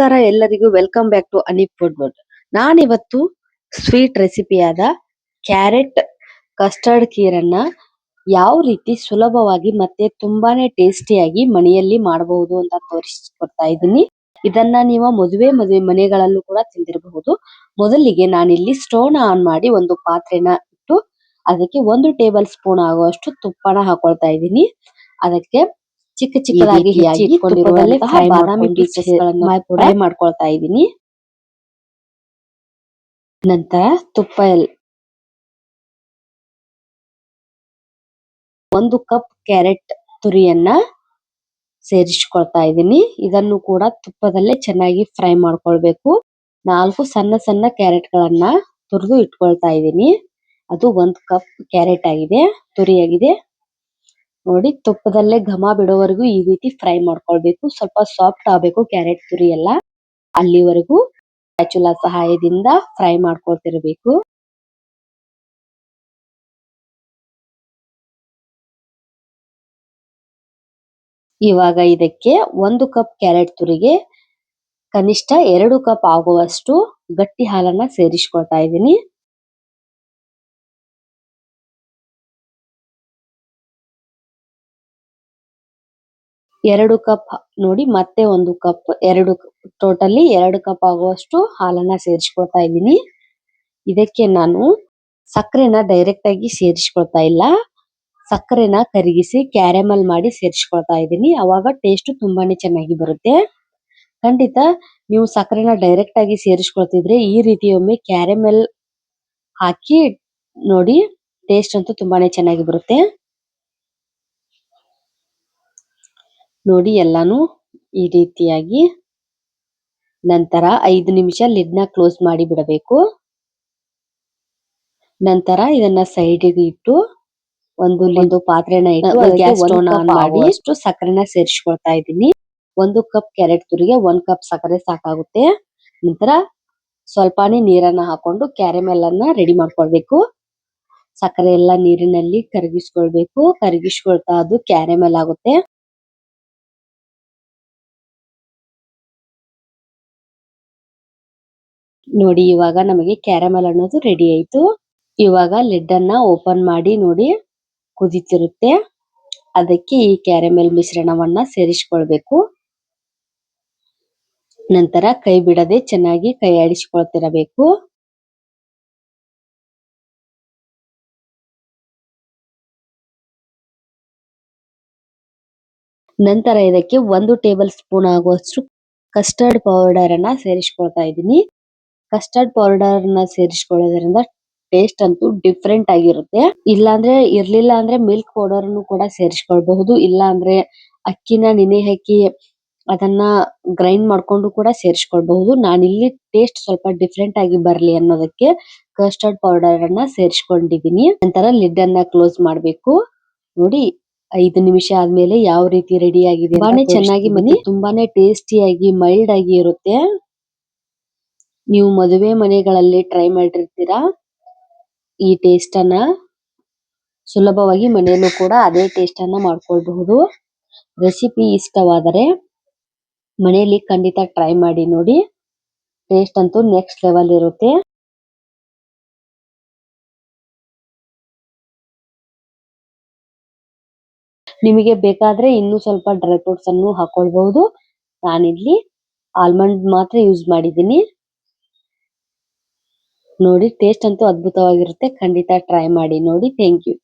ನಮಸ್ಕಾರ ಎಲ್ಲರಿಗೂ. Welcome back to ಅನಿಪ್ ಫುಡ್ ವರ್ಲ್ಡ್ ನಾನಿವತ್ತು ಸ್ವೀಟ್ ರೆಸಿಪಿಯಾದ ಕ್ಯಾರೆಟ್ ಕಸ್ಟರ್ಡ್ ಖೀರನ್ನ ಯಾವ ರೀತಿ ಸುಲಭವಾಗಿ ಮತ್ತೆ ತುಂಬಾನೇ ಟೇಸ್ಟಿಯಾಗಿ ಮನೆಯಲ್ಲಿ ಮಾಡಬಹುದು ಅಂತ ತೋರಿಸಿಕೊಡ್ತಾ ಇದ್ದೀನಿ. ಇದನ್ನ ನೀವು ಮದುವೆ ಮದುವೆ ಮನೆಗಳಲ್ಲೂ ಕೂಡ ತಿಂದಿರಬಹುದು. ಮೊದಲಿಗೆ ನಾನಿಲ್ಲಿ ಸ್ಟೋನ್ ಆನ್ ಮಾಡಿ ಒಂದು ಪಾತ್ರೆನ ಇಟ್ಟು ಅದಕ್ಕೆ ಒಂದು ಟೇಬಲ್ ಸ್ಪೂನ್ ಆಗುವಷ್ಟು ತುಪ್ಪನ ಹಾಕೊಳ್ತಾ ಇದ್ದೀನಿ. ಅದಕ್ಕೆ ಚಿಕ್ಕ ಚಿಕ್ಕದಾಗಿ ಹೆಚ್ಚಿ ಇಟ್ಕೊಂಡಿರುವಂತಹ ಬಾದಾಮಿ ಪೀಸಸ್ ಗಳನ್ನ ಫ್ರೈ ಮಾಡ್ಕೊಳ್ತಾ ಇದೀನಿ ನಂತರ ತುಪ್ಪ ಎಲ್ ಒಂದು ಕಪ್ ಕ್ಯಾರೆಟ್ ತುರಿಯನ್ನ ಸೇರಿಸ್ಕೊಳ್ತಾ ಇದ್ದೀನಿ. ಇದನ್ನು ಕೂಡ ತುಪ್ಪದಲ್ಲೇ ಚೆನ್ನಾಗಿ ಫ್ರೈ ಮಾಡ್ಕೊಳ್ಬೇಕು. ನಾಲ್ಕು ಸಣ್ಣ ಸಣ್ಣ ಕ್ಯಾರೆಟ್ ಗಳನ್ನ ತುರಿದು ಇಟ್ಕೊಳ್ತಾ ಇದ್ದೀನಿ. ಅದು ಒಂದು ಕಪ್ ಕ್ಯಾರೆಟ್ ಆಗಿದೆ ತುರಿಯಾಗಿದೆ. ಆಗಿದೆ ನೋಡಿ ತುಪ್ಪದಲ್ಲೇ ಘಮ ಬಿಡೋವರೆಗೂ ಈ ರೀತಿ ಫ್ರೈ ಮಾಡ್ಕೊಳ್ಬೇಕು. ಸ್ವಲ್ಪ ಸಾಫ್ಟ್ ಆಗ್ಬೇಕು ಕ್ಯಾರೆಟ್ ತುರಿ ಎಲ್ಲ. ಅಲ್ಲಿವರೆಗೂ ಸ್ಪ್ಯಾಚುಲ ಸಹಾಯದಿಂದ ಫ್ರೈ ಮಾಡ್ಕೊಳ್ತಿರ್ಬೇಕು. ಇವಾಗ ಇದಕ್ಕೆ ಒಂದು ಕಪ್ ಕ್ಯಾರೆಟ್ ತುರಿಗೆ ಕನಿಷ್ಠ ಎರಡು ಕಪ್ ಆಗುವಷ್ಟು ಗಟ್ಟಿ ಹಾಲನ್ನ ಸೇರಿಸ್ಕೊಳ್ತಾ ಇದ್ದೀನಿ. ಎರಡು ಕಪ್ ನೋಡಿ, ಮತ್ತೆ ಒಂದು ಕಪ್, ಎರಡು ಟೋಟಲಿ ಎರಡು ಕಪ್ ಆಗುವಷ್ಟು ಹಾಲನ್ನ ಸೇರಿಸ್ಕೊಳ್ತಾ ಇದ್ದೀನಿ. ಇದಕ್ಕೆ ನಾನು ಸಕ್ಕರೆನ ಡೈರೆಕ್ಟ್ ಆಗಿ ಸೇರಿಸ್ಕೊಳ್ತಾ ಇಲ್ಲ. ಸಕ್ಕರೆನ ಕರಗಿಸಿ ಕ್ಯಾರಮಲ್ ಮಾಡಿ ಸೇರಿಸ್ಕೊಳ್ತಾ ಇದ್ದೀನಿ. ಅವಾಗ ಟೇಸ್ಟ್ ತುಂಬಾನೇ ಚೆನ್ನಾಗಿ ಬರುತ್ತೆ. ಖಂಡಿತ ನೀವು ಸಕ್ಕರೆನ ಡೈರೆಕ್ಟ್ ಆಗಿ ಸೇರಿಸ್ಕೊಳ್ತಿದ್ರೆ ಈ ರೀತಿ ಒಮ್ಮೆ ಕ್ಯಾರಮೆಲ್ ಹಾಕಿ ನೋಡಿ ಟೇಸ್ಟ್ ಅಂತೂ ತುಂಬಾನೇ ಚೆನ್ನಾಗಿ ಬರುತ್ತೆ. ನೋಡಿ ಎಲ್ಲಾನು ಈ ರೀತಿಯಾಗಿ ನಂತರ ಐದು ನಿಮಿಷ ಲಿಡ್ನ ಕ್ಲೋಸ್ ಮಾಡಿ ಬಿಡಬೇಕು. ನಂತರ ಇದನ್ನ ಸೈಡ್ಗೆ ಇಟ್ಟು ಒಂದು ಒಂದು ಪಾತ್ರೆನ ಇಟ್ಟು ಗ್ಯಾಸ್ ಸ್ಟವ್ ಆನ್ ಮಾಡಿ ಇಷ್ಟು ಸಕ್ಕರೆನ ಸೇರಿಸ್ಕೊಳ್ತಾ ಇದ್ದೀನಿ. ಒಂದು ಕಪ್ ಕ್ಯಾರೆಟ್ ತುರಿಗೆ ಒಂದ್ ಕಪ್ ಸಕ್ಕರೆ ಸಾಕಾಗುತ್ತೆ. ನಂತರ ಸ್ವಲ್ಪನೇ ನೀರನ್ನ ಹಾಕೊಂಡು ಕ್ಯಾರಮೆಲ್ ಅನ್ನ ರೆಡಿ ಮಾಡ್ಕೊಳ್ಬೇಕು. ಸಕ್ಕರೆ ಎಲ್ಲ ನೀರಿನಲ್ಲಿ ಕರಗಿಸ್ಕೊಳ್ಬೇಕು. ಕರಗಿಸ್ಕೊಳ್ತಾ ಅದು ಕ್ಯಾರಮೆಲ್ ಆಗುತ್ತೆ. ನೋಡಿ, ಇವಾಗ ನಮಗೆ ಕ್ಯಾರಮೆಲ್ ಅನ್ನೋದು ರೆಡಿ ಆಯ್ತು. ಇವಾಗ ಲಿಡ್ ಅನ್ನ ಓಪನ್ ಮಾಡಿ ನೋಡಿ ಕುದಿತಿರುತ್ತೆ. ಅದಕ್ಕೆ ಈ ಕ್ಯಾರಮೆಲ್ ಮಿಶ್ರಣವನ್ನ ಸೇರಿಸಿಕೊಳ್ಬೇಕು. ನಂತರ ಕೈ ಬಿಡದೆ ಚೆನ್ನಾಗಿ ಕೈ ಆಡಿಸಿಕೊಳ್ತಿರಬೇಕು. ನಂತರ ಇದಕ್ಕೆ ಒಂದು ಟೇಬಲ್ ಸ್ಪೂನ್ ಆಗುವಷ್ಟು ಕಸ್ಟರ್ಡ್ ಪೌಡರ್ ಅನ್ನ ಸೇರಿಸಿಕೊಳ್ತಾ ಇದ್ದೀನಿ. ಕಸ್ಟರ್ಡ್ ಪೌಡರ್ನ ಸೇರಿಸಿಕೊಳ್ಳೋದ್ರಿಂದ ಟೇಸ್ಟ್ ಅಂತೂ ಡಿಫರೆಂಟ್ ಆಗಿರುತ್ತೆ. ಇಲ್ಲಾಂದ್ರೆ ಇರ್ಲಿಲ್ಲ ಅಂದ್ರೆ ಮಿಲ್ಕ್ ಪೌಡರ್ ನು ಕೂಡ ಸೇರಿಸಿಕೊಳ್ಳಬಹುದು ಇಲ್ಲ ಅಂದ್ರೆ ಅಕ್ಕಿನ ನೆನೆ ಹಾಕಿ ಅದನ್ನ ಗ್ರೈಂಡ್ ಮಾಡ್ಕೊಂಡು ಕೂಡ ಸೇರಿಸಿಕೊಳ್ಳಬಹುದು ಇಲ್ಲಿ ಟೇಸ್ಟ್ ಸ್ವಲ್ಪ ಡಿಫರೆಂಟ್ ಆಗಿ ಬರಲಿ ಅನ್ನೋದಕ್ಕೆ ಕಸ್ಟರ್ಡ್ ಪೌಡರ್ ಅನ್ನ ಸೇರಿಸಿಕೊಂಡಿದ್ದೀನಿ ನಂತರ ಲಿಡ್ ಅನ್ನ ಕ್ಲೋಸ್ ಮಾಡಬೇಕು. ನೋಡಿ ಐದು ನಿಮಿಷ ಆದ್ಮೇಲೆ ಯಾವ ರೀತಿ ರೆಡಿ ಆಗಿದೆ ತುಂಬಾನೇ ಚೆನ್ನಾಗಿ ತುಂಬಾನೇ ಆಗಿ ಮೈಲ್ಡ್ ಆಗಿ ಇರುತ್ತೆ. ನೀವು ಮದುವೆ ಮನೆಗಳಲ್ಲಿ ಟ್ರೈ ಮಾಡಿರ್ತೀರಾ? ಈ ಟೇಸ್ಟ್ ಅನ್ನ ಸುಲಭವಾಗಿ ಮನೆಯಲ್ಲೂ ಕೂಡ ಅದೇ ಟೇಸ್ಟ್ ಅನ್ನ ಮಾಡ್ಕೊಳ್ಬಹುದು. ರೆಸಿಪಿ ಇಷ್ಟವಾದರೆ ಮನೆಯಲ್ಲಿ ಖಂಡಿತ ಟ್ರೈ ಮಾಡಿ ನೋಡಿ. ಟೇಸ್ಟ್ ಅಂತೂ ನೆಕ್ಸ್ಟ್ ಲೆವೆಲ್ ಇರುತ್ತೆ. ನಿಮಗೆ ಬೇಕಾದ್ರೆ ಇನ್ನು ಸ್ವಲ್ಪ ಡ್ರೈ ಫ್ರೂಟ್ಸ್ ಅನ್ನು ಹಾಕೊಳ್ಬಹುದು. ನಾನಿಲ್ಲಿ ಆಲ್ಮಂಡ್ ಮಾತ್ರ ಯೂಸ್ ಮಾಡಿದ್ದೀನಿ. ನೋಡಿ ಟೇಸ್ಟ್ ಅಂತೂ ಅದ್ಭುತವಾಗಿರುತ್ತೆ. ಖಂಡಿತ ಟ್ರೈ ಮಾಡಿ ನೋಡಿ. Thank you